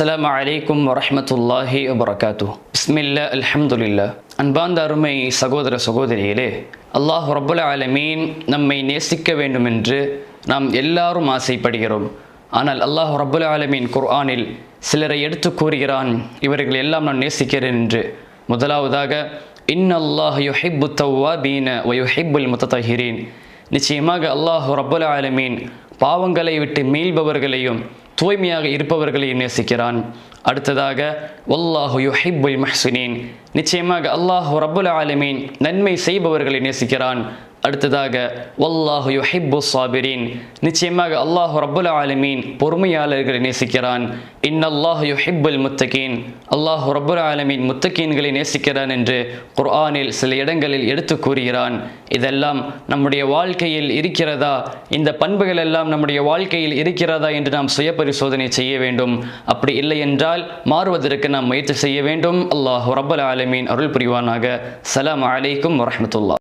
அஸ்லாம் அலைக்கும் வரமத்துல்லாஹி வபரகாத்து பிஸ்மில்லா அல்ஹம்துலில்லா. அன்பார்ந்த அருமை சகோதர சகோதரிகளே அல்லாஹ் ரபுல் ஆலமீன் நம்மை நேசிக்க வேண்டும் என்று நாம் எல்லாரும் ஆசைப்படுகிறோம். ஆனால் அல்லாஹ் ரபுல் ஆலமீன் குர்ஆனில் சிலரை எடுத்து கூறுகிறான் இவர்கள் எல்லாம் நான் நேசிக்கிறேன் என்று. முதலாவதாக இன் அல்லாஹ் யுஹிப்பு தவ்வாபீன வ யுஹிப்புல் முத்ததஹிரீன். நிச்சயமாக அல்லாஹ் ரபுல் ஆலமீன் பாவங்களை விட்டு மீள்பவர்களையும் தூய்மையாக இருப்பவர்களை நேசிக்கிறான். அடுத்ததாக வல்லாஹு யுஹிப்புல் மஹ்சுனீன். நிச்சயமாக அல்லாஹு ரபுல் ஆலமீன். நன்மை செய்பவர்களை நேசிக்கிறான். அடுத்ததாக வல்லாஹு யுஹிப்பு சாபிரீன் நிச்சயமாக அல்லாஹ் ரப்புல் ஆலமீன் பொறுமையாளர்களை நேசிக்கிறான். இன்னல்லாஹ் யுஹிப்புல் முத்தகீன். அல்லாஹ் ரப்புல் ஆலமீன் முத்தகீன்களை நேசிக்கிறான் என்று குர்ஆனில் சில இடங்களில் எடுத்து கூறுகிறான். இதெல்லாம் நம்முடைய வாழ்க்கையில் இருக்கிறதா? இந்த பண்புகள் எல்லாம் நம்முடைய வாழ்க்கையில் இருக்கிறதா என்று நாம் சுய பரிசோதனை செய்ய வேண்டும். அப்படி இல்லை என்றால் மாறுவதற்கு நாம் முயற்சி செய்ய வேண்டும். அல்லாஹ் ரப்புல் ஆலமீன் அருள் புரிவானாக. சலாம் அலைக்கும் வரமத்துல்லா